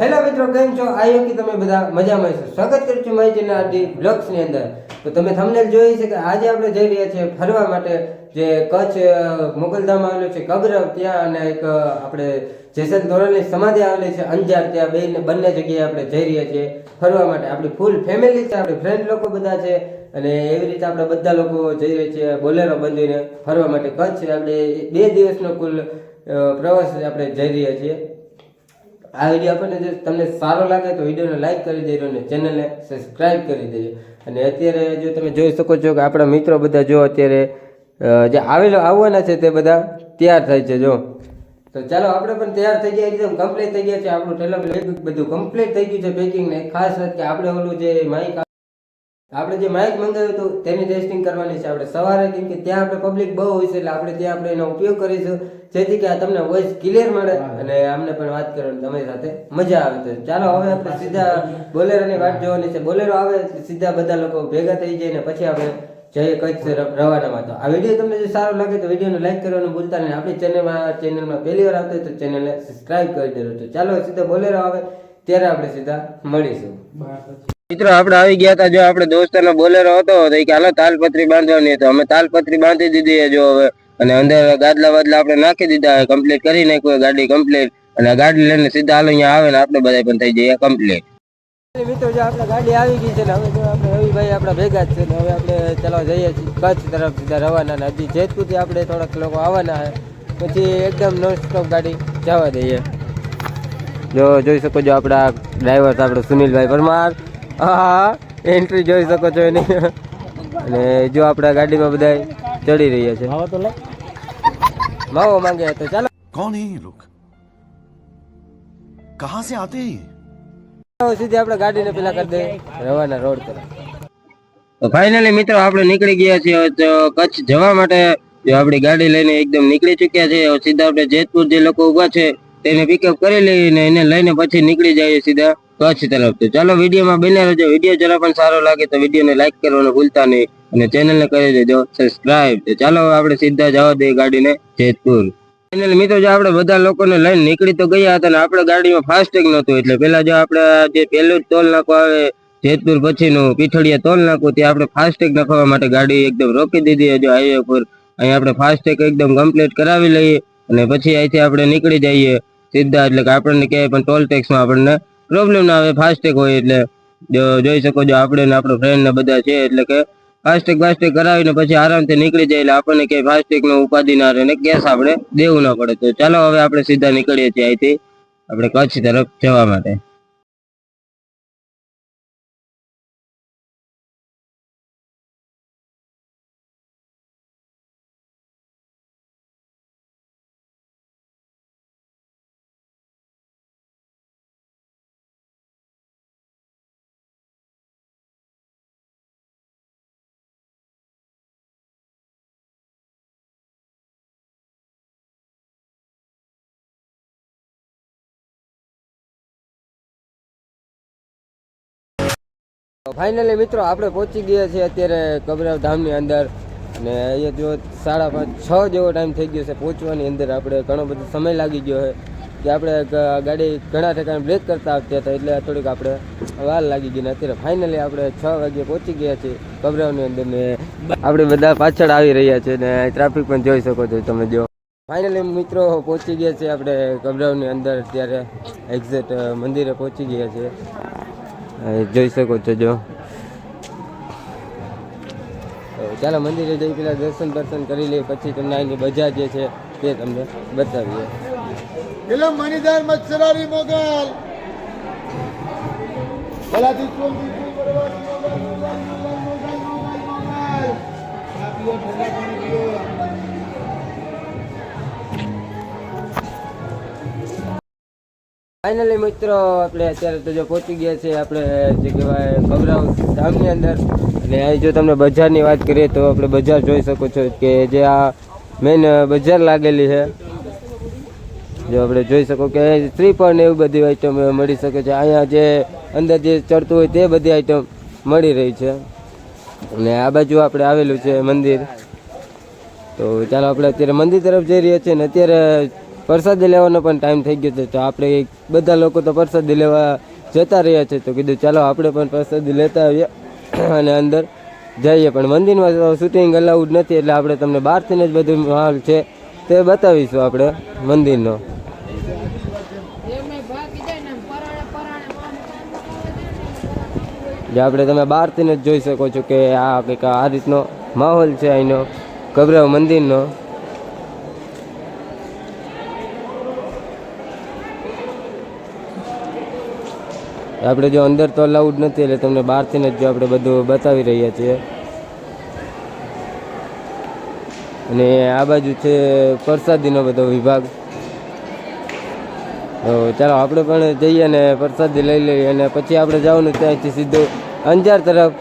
Hello મિત્રો, કેમ છો? આયો કે તમે બધા મજામાં છો સ્વાગત કરું છું મારી ચેનલ આરડી બ્લોગ્સની અંદર. તો તમે થંબનેલ જોઈ છે કે આજે આપણે જઈ રહ્યા છીએ ફરવા માટે જે કચ્છ મુગલધામ આવેલું છે કબરવ. ત્યાં અને એક આપણે જેસલ ધોરણની સમાધિ આવેલી છે અંજાર. ત્યાં બે બંને જગ્યાએ આપણે જઈ રહ્યા છીએ ફરવા માટે. આપણી ફૂલ ફેમિલી છે, આપણી ફ્રેન્ડ લોકો બધા છે અને એવી રીતે આપણે બધા લોકો જઈ રહ્યા છીએ બોલેરો બંધીને ફરવા માટે. કચ્છ, આપણે બે દિવસનો કુલ પ્રવાસ આપણે જઈ રહ્યા છીએ. આ વીડિયો આપણને જો તમને સારો લાગે તો વિડીયોને લાઇક કરી દેજો અને ચેનલને સબસ્ક્રાઇબ કરી દેજો. અને અત્યારે જો તમે જોઈ શકો છો કે આપણા મિત્રો બધા જો અત્યારે જે આવેલો, આવવાના છે તે બધા તૈયાર થાય છે જો. તો ચાલો આપણે પણ તૈયાર થઈ ગયા, એકદમ કમ્પ્લીટ થઈ ગયા છે આપણું ટેલર બધું કમ્પ્લીટ થઈ ગયું છે પેકિંગ ને. ખાસ કે આપણે ઓલું જે માઇક આપણે જે માઇક મંગાવ્યું હતું તેની ટેસ્ટિંગ કરવાની છે. આપણે સવારે કેમ કે ત્યાં આપણે પબ્લિક બહુ હોય છે એટલે આપણે ત્યાં આપણે એનો ઉપયોગ કરીશું. જેથી કે આ તમને વોઇસ ક્લિયર મળે અને અમને પણ વાત કરવાની તમારી સાથે મજા આવે તો. ચાલો હવે આપણે સીધા બોલેરોની વાત જોવાની છે. બોલેરો આવે સીધા બધા લોકો ભેગા થઈ જાય ને પછી આપણે જઈએ કચ્છ રવાનામાં. તો આ વીડિયો તમને જો સારો લાગે તો વિડીયોને લાઈક કરવાનું ભૂલતા નહીં. આપણી ચેનલમાં ચેનલમાં પહેલી વાર આવતો હોય તો ચેનલને સબસ્ક્રાઈબ કરી દેજો. તો ચાલો સીધા બોલેરો આવે ત્યારે આપણે સીધા મળીશું. મિત્રો, આપણે આવી ગયા હતા જો આપણે દોસ્તનો બોલેરો હતો, તો એ કે, હાલો, તાલપત્રી બાંધવાની તો અમે તાલપત્રી બાંધી દીધી જો હવે. અને અંદર ગાદલા વાદલા આપણે નાખી દીધા કમ્પ્લીટ કરી નાખ્યું ગાડી કમ્પ્લીટ અને ગાડી લઈને સીધા હાલો અહીંયા આવે ને આપણે બધા પણ થઈ જઈએ કમ્પ્લીટ મિત્રો, જો આપણે ગાડી આવી ગઈ છે ને, હવે આપણે રવિભાઈ આપણા ભેગા જ છે ને, હવે આપણે ચાલો જઈએ છીએ, કચ્છ તરફ સીધા રવાના ને, હજી જેતપુરથી આપણે થોડાક લોકો આવવાના છે, પછી એકદમ નોન સ્ટોપ ગાડી જવા દઈએ. જો જોઈ શકો છો આપણા ડ્રાઈવર આપણે સુનિલભાઈ પરમાર. હા એન્ટ્રી જોઈ શકો છો એની. અને જો આપણા ગાડીમાં બધા ચડી રહ્યા છે. માવો તો લે. માંગે તો ચાલો. કોણ હે લોક કહા સે આતે સીધી આપણે ગાડીને પેલા કરી દે રવાના રોડ પર. તો ફાઇનલી મિત્રો આપણે નીકળી ગયા છીએ તો કચ્છ જવા માટે. જો આપણી ગાડી લઈને એકદમ નીકળી ચૂક્યા છે. સીધા આપણે જેતપુર જે લોકો ઊભા છે તેને પિકઅપ કરી લઈને એને લઈને પછી નીકળી જઈએ સીધા. કચ્છ તરફ ચાલો વિડીયોમાં બને રહેજો. વીડિયો જરા પણ સારો લાગે તો વિડીયોને લાઈક કરવાનું ભૂલતા નહીં અને ચેનલને કરી દેજો. સબસ્ક્રાઇબ ચાલો આપણે સીધા જવા દઈએ ગાડીને જેતપુર. ફાઇનલ મિત્રો, જો આપણે બધા લોકોને લઈને નીકળી તો ગયા હતા ને આપણે ગાડીમાં ફાસ્ટેગ નહોતું. એટલે પહેલાં જો આપણે જે પહેલું જ ટોલ નાખવા આવે, જેતપુર પછીનું પીઠળિયા ટોલ નાખવું, ત્યાં આપણે ફાસ્ટેગ નાખવા માટે ગાડી એકદમ રોકી દીધી. જો હાઈવે પર અહીં આપણે ફાસ્ટેગ એકદમ કમ્પ્લીટ કરાવી લઈએ અને પછી અહીંથી આપણે નીકળી જઈએ સીધા. એટલે કે આપણને ક્યાંય પણ ટોલ ટેક્સમાં આપણને પ્રોબ્લેમ ના આવે ફાસ્ટેગ હોય એટલે. જો, જોઈ શકો છો આપણે ને આપણો ફ્રેન્ડ ને બધા છે, એટલે કે ફાસ્ટેગ ફાસ્ટેગ કરાવીને પછી આરામથી નીકળી જાય એટલે આપણને ક્યાંય ફાસ્ટેગ નો ઉપાધિ ના રહે ને ગેસ આપણે દેવું ના પડે. તો ચાલો હવે આપણે સીધા નીકળીએ છીએ અહીંથી. આપણે કચ્છ તરફ જવા માટે. ફાઇનલી મિત્રો આપણે પહોંચી ગયા છીએ અત્યારે કબરાવ ધામની અંદર. અને અહીંયા જો સાડા પાંચ, છ જેવો ટાઈમ થઈ ગયો છે પહોંચવાની અંદર. આપણે ઘણો બધો સમય લાગી ગયો છે કે આપણે ગાડી ઘણા ઠેકાણે બ્રેક કરતા આવતા હતા એટલે થોડીક આપણે વાર લાગી ગઈ ને અત્યારે ફાઇનલી આપણે છ વાગે પહોંચી ગયા છીએ કબરાવની અંદર ને આપણે બધા પાછળ આવી રહ્યા છે ને ટ્રાફિક પણ જોઈ શકો છો તમે જો. ફાઇનલી મિત્રો પહોંચી ગયા છે આપણે કબરાવની અંદર. અત્યારે એક્ઝેક્ટ મંદિરે પહોંચી ગયા છે અહીં જોઈ શકો છો જો. ચાલો મંદિરે જઈ પેલા દર્શન દર્શન કરી લઈએ પછી તમને અહીંની બજાર જે છે તે તમને બતાવીએ. પેલો મણિધર મત્સરારી મોગલ. ભલાથી ફાઇનલી મિત્રો, આપણે અત્યારે તો જો પહોંચી ગયા છે આપણે જે કહેવાય ગભરાવ ધામની અંદર. અને અહીં જો તમને બજારની વાત કરીએ તો આપણે બજાર જોઈ શકો છો કે જે આ મેઇન બજાર લાગેલી છે. જો આપણે જોઈ શકો કે શ્રીફળ ને એવું બધી આઈટમ મળી શકે છે. અહીંયા જે અંદર જે ચડતું હોય તે બધી આઈટમ મળી રહી છે. અને આ બાજુ આપણે આવેલું છે મંદિર. તો ચાલો આપણે અત્યારે મંદિર તરફ જઈ રહ્યા છીએ ને અત્યારે પ્રસાદી લેવાનો પણ ટાઈમ થઈ ગયો છે. તો આપણે બધા લોકો તો પ્રસાદી લેવા જતા રહ્યા છે. તો કીધું ચાલો આપણે પણ પ્રસાદી લેતા આવીએ અને અંદર જઈએ. પણ મંદિરમાં શૂટિંગ અલાઉડ નથી. એટલે આપણે તમને બહારથી જ બધું માહોલ છે તે બતાવીશું આપણે મંદિરનો. જે આપણે તમે બહારથી જ જોઈ શકો છો કે આ કંઈક આ રીતનો માહોલ છે અહીંનો. ગભરાવ મંદિરનો. આપણે જો અંદર તો અલાઉડ નથી, એટલે તમને બહારથી જ જો આપણે બધું બતાવી રહ્યા છીએ. અને આ બાજુ છે પ્રસાદીનો બધો વિભાગ. તો ચાલો આપણે પણ જઈએ અને પ્રસાદી લઈ લઈએ અને પછી આપણે જવાનું છે અહીંથી સીધું અંજાર તરફ.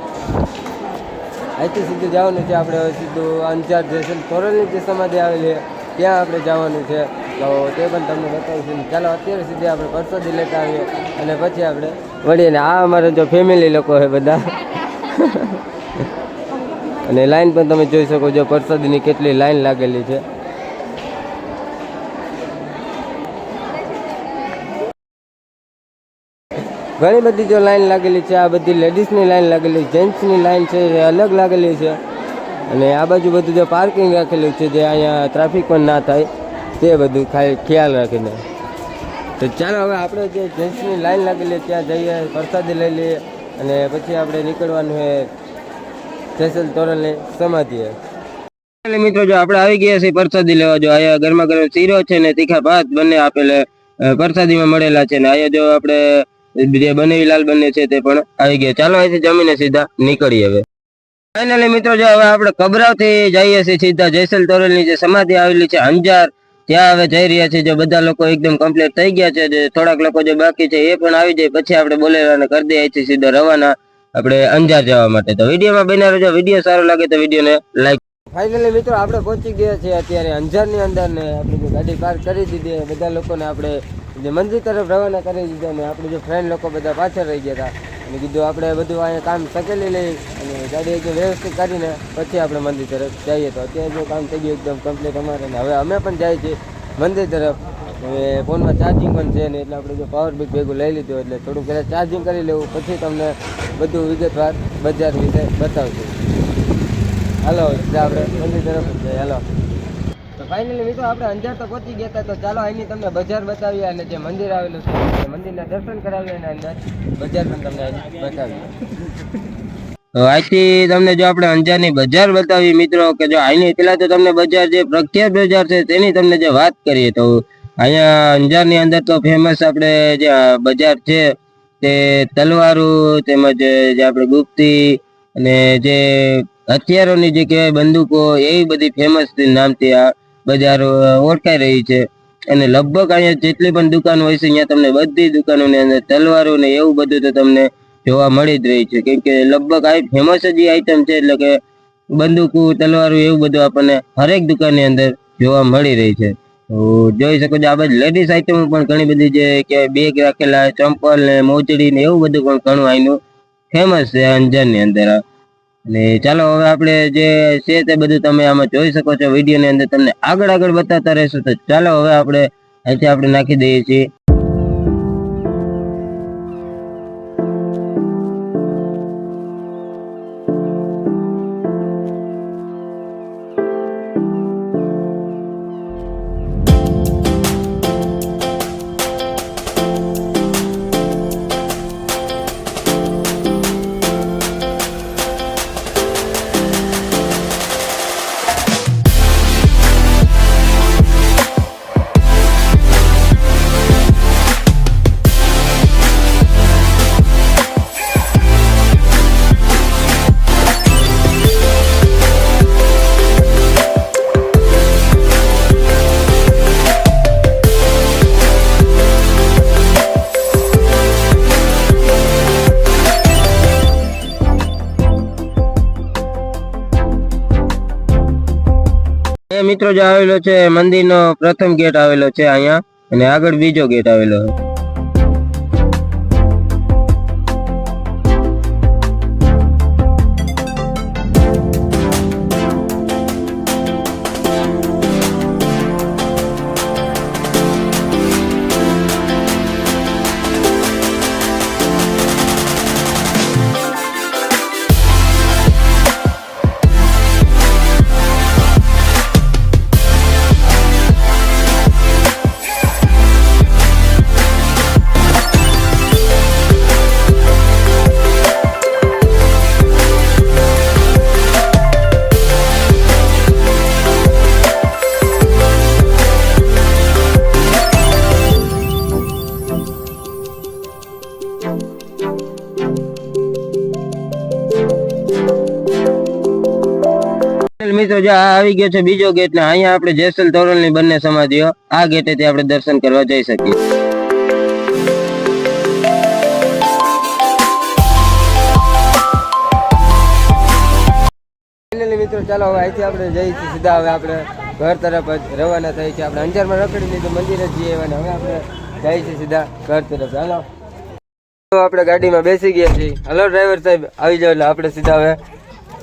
અહીંથી સીધું જવાનું છે આપણે સીધું અંજાર જેસલ તોરલની જે સમાધિ આવેલી છે, ત્યાં આપણે જવાનું છે. તો તે પણ તમને બતાવીશું. ચાલો અત્યારે સીધી આપણે પ્રસાદી લેતા આવીએ. અને પછી આપણે વળીએ ને આ અમારા જો ફેમિલી લોકો છે બધા. અને લાઈન પણ તમે જોઈ શકો છો, પ્રસાદીની કેટલી લાઈન લાગેલી છે. ઘણી બધી જો લાઈન લાગેલી છે, આ બધી લેડીઝની લાઈન લાગેલી જેન્ટ્સની લાઈન છે, એ અલગ લાગેલી છે. અને આ બાજુ બધું જે પાર્કિંગ રાખેલું છે, જે અહીંયા ટ્રાફિક પણ ના થાય, તે બધું ખાલી ખ્યાલ રાખીને. તો ચાલો હવે આપણે જે જેન્ટ્સની લાઈન લાગેલી ત્યાં જઈએ, પ્રસાદી લઈ લઈએ અને પછી આપણે નીકળવાનું છે જેસલ તોરલની સમાધિએ. મિત્રો, જો આપણે આવી ગયા છીએ પ્રસાદી લેવા, જો અહીંયા ગરમા ગરમ શીરો છે ને તીખા ભાત બંને આપેલે પ્રસાદીમાં મળેલા છે ને અહીંયા જો આપણે જે બનેવી લાલ બંને છે તે પણ આવી ગયા. ચાલો અહીંથી જમીને સીધા નીકળીએ હવે. ફાઇનલી મિત્રો, જો હવે આપણે કબરાવથી જઈએ છીએ સીધા જેસલ તોરલની જે સમાધિ આવેલી છે, અંજાર ત્યાં હવે જઈ રહ્યા છે, જો બધા લોકો એકદમ કમ્પ્લીટ થઈ ગયા છે, જે થોડાક લોકો જે બાકી છે એ પણ આવી જાય, પછી આપણે બોલેરાને કરી દઈએ છીએ સીધા રવાના, આપણે અંજાર જવા માટે. તો વિડીયોમાં બન્યા રહેજો, વીડિયો સારો લાગે તો વિડીયોને લાઈક ફાઇનલી મિત્રો, આપણે પહોંચી ગયા છીએ અત્યારે અંજારની અંદર ને આપણી ગાડી પાર્ક કરી દીધી બધા લોકોને આપણે જે મંદિર તરફ રવાના કરી દીધા ને આપણે જે ફ્રેન્ડ લોકો બધા પાછળ રહી ગયા હતા અને કીધું આપણે બધું અહીંયા કામ સકેલી લઈ અને ગાડી એકદમ વ્યવસ્થિત કરીને પછી આપણે મંદિર તરફ જઈએ. તો અત્યારે જો કામ થઈ ગયું એકદમ કમ્પ્લીટ અમારે ને હવે અમે પણ જઈએ છીએ મંદિર તરફ. હવે ફોનમાં ચાર્જિંગ પણ છે ને એટલે આપણે જો પાવર બેક ભેગું લઈ લીધું એટલે થોડું પહેલાં ચાર્જિંગ કરી લેવું. પછી તમને બધું વિગતવાર બજાર વિશે બતાવશું. હાલો આપણે મંદિર તરફ જઈએ. હાલો. ફાઇનલી મિત્રો, આપણે અંજાર તો પહોંચી ગયા હતા. તો ચાલો, અહીંની તમને બજાર બતાવીએ અને જે મંદિર આવેલું છે મંદિરના દર્શન કરાવીએ અને અંદર બજાર પણ તમને બતાવીએ. આજથી તમને જો આપણે અંજારની બજાર બતાવી મિત્રો, કે જો અહીંની પેલા તો તમને બજાર જે પ્રખ્યાત બજાર છે, તેની તમને જે વાત કરીએ, તો અહીંયા અંજારની અંદર તો ફેમસ આપણે જે બજાર છે, તે તલવારુ, તેમજ જે આપણે ગુપ્તી અને જે હથિયારોની જે કહેવાય બંદૂકો એવી બધી ફેમસ નામથી આ બજાર ઓળખાઈ રહી છે. અને લગભગ અહીંયા જેટલી પણ દુકાન હોય છે, અહીંયા તમને બધી દુકાનોની અંદર તલવારો ને એવું બધું તો તમને જોવા મળી જ રહી છે. કેમ કે લગભગ આ ફેમસ જ આઈટમ છે, એટલે કે બંદૂકો, તલવારો એવું બધું આપણને હરેક દુકાનની અંદર જોવા મળી રહી છે. જોઈ શકો છો, આ બધી લેડીઝ આઈટમો પણ ઘણી બધી જે કે બેગ રાખેલા, ચંપલ ને મોજડી ને એવું બધું પણ ઘણું અહીંનું ફેમસ છે અંજારની અંદર. અને ચાલો હવે આપણે જે છે તે બધું તમે આમાં જોઈ શકો છો. વિડીયોની અંદર તમને આગળ આગળ બતાવતા રહેશું. તો ચાલો હવે આપણે અહીંથી આપણે નાખી દઈએ છીએ. મિત્રો જે આવેલો છે, મંદિરનો પ્રથમ ગેટ આવેલો છે અહીંયા. અને આગળ બીજો ગેટ આવેલો છે. મિત્રો, જો આવી ગયો છે બીજો ગેટ ને અહીંયા આપણે જેસલ તોરલ બંને સમાધિઓ, આ ગેટેથી આપણે દર્શન કરવા જઈ શકીએ. મિત્રો, ચાલો, હવે અહીંથી આપણે જઈએ છીએ સીધા, હવે આપણે ઘર તરફ જ રવાના થઈ છે આપણે અંજારમાં રખડી લીધું, મંદિરે જ જઈએ, અને હવે આપણે જઈએ છીએ સીધા ઘર તરફ. ચાલો આપણે ગાડીમાં બેસી ગયા છીએ. હલો, ડ્રાઈવર સાહેબ, આવી જાવ એટલે આપણે સીધા હવે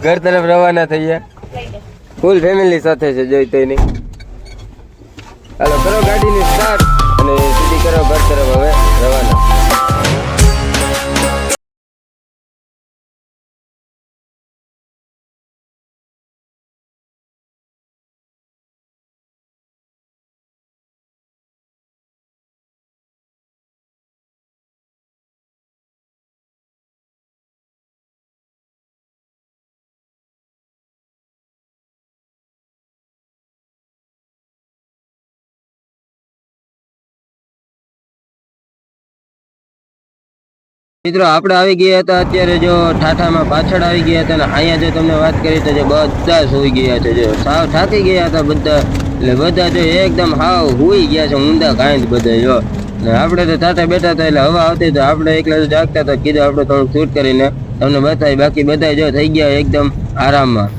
ઘર તરફ રવાના થઈએ. ફૂલ ફેમિલી સાથે છે, જોઈ તો નહીં હાલો, કરો ગાડીની સ્ટાર્ટ અને સીધી કરો, ઘર તરફ હવે. મિત્રો, આપણે આવી ગયા હતા અત્યારે જો ઠાઠામાં પાછળ આવી ગયા હતા ને અહીંયા જો તમને વાત કરી તો જે બધા સુઈ ગયા છે. જો સાવ થાકી ગયા હતા બધા. એટલે બધા જો એકદમ હાવ હુઈ ગયા છે ઊંધા કાંઈ બધા જો. ને આપણે તો થાતા બેઠા હતા એટલે હવા આવતી તો આપણે એકલા તો જાગતા હતા. કીધું આપણે થોડુંક શૂટ કરીને તમને બતાવી બાકી બધા જો થઈ ગયા એકદમ આરામમાં.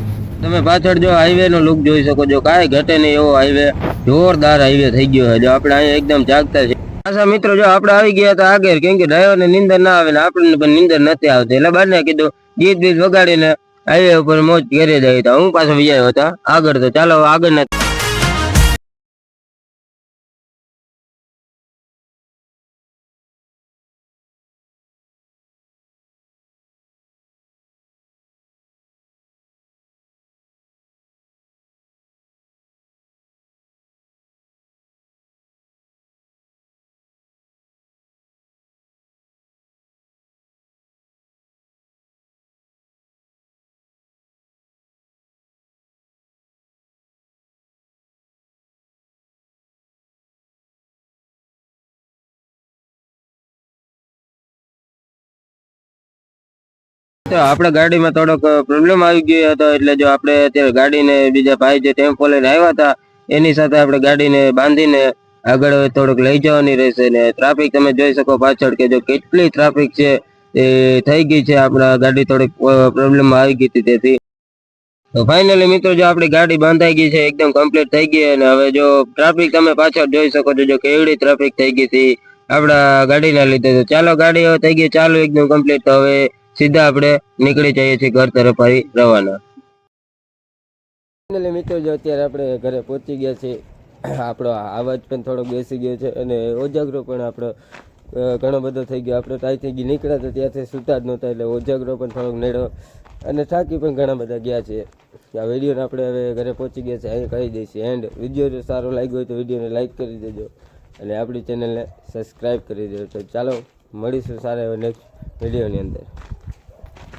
તમે પાછળ જો હાઈવેનો લુક જોઈ શકો છો. કાંઈ ઘટે નહીં એવો હાઈવે. જોરદાર હાઈવે થઈ ગયો છે. જો આપણે અહીંયા એકદમ જાગતા છે પાછા મિત્રો જો આપણે આવી ગયા હતા આગળ કેમ કે ડ્રાઈવર ને નીંદર ના આવે ને આપણને પણ નિંદર નથી આવતી. એટલે બંને કીધું, ગીત બીત વગાડીને હાઈવે ઉપર મોજ કરી દઈ હતા હું પાછો વિજય હતા. આગળ તો ચાલો આગળ ના આપણે ગાડીમાં થોડોક પ્રોબ્લેમ આવી ગયો હતો. એટલે જો આપણે અત્યારે ગાડીને બીજા ભાઈ જે ટેમ્પો લઈને આવ્યા હતા, એની સાથે આપણે ગાડીને બાંધીને આગળ થોડુંક લઈ જવાની રહેશે. ને ટ્રાફિક તમે જોઈ શકો પાછળ કે જો કેટલી ટ્રાફિક છે એ થઈ ગઈ છે. આપણા ગાડી થોડીક પ્રોબ્લેમ આવી ગઈ હતી તેથી. તો ફાઇનલી મિત્રો જો આપણી ગાડી બાંધાઈ ગઈ છે, એકદમ કમ્પ્લીટ થઈ ગઈ અને હવે જો ટ્રાફિક તમે પાછળ જોઈ શકો છો, જો કેવડી ટ્રાફિક થઈ ગઈ હતી આપણા ગાડીના લીધે. તો ચાલો ગાડી થઈ ગઈ, ચાલુ એકદમ કમ્પ્લીટ તો હવે સીધા આપણે નીકળી જઈએ છીએ ઘર તરફ આવી રવાના. ફાઇનલી મિત્રો, જો અત્યારે આપણે ઘરે પહોંચી ગયા છીએ, આપણો અવાજ પણ થોડો બેસી ગયો છે અને ઓજાગરો પણ આપણો ઘણો બધો થઈ ગયો. આપણે ત્યાંથી ગઈ નીકળ્યા તો ત્યાંથી સૂતા જ નહોતા એટલે ઓજાગરો પણ થોડોક નેડો અને થાકી પણ ઘણા બધા ગયા છે. આ વિડીયોને આપણે હવે ઘરે પહોંચી ગયા છે અહીં કહી દઈશું એન્ડ વીડિયો જો સારો લાગ્યો હોય તો વિડીયોને લાઇક કરી દેજો અને આપણી ચેનલને સબસ્ક્રાઈબ કરી દેજો. તો ચાલો મળીશું સારા એવા નેક્સ્ટ વિડીયોની અંદર.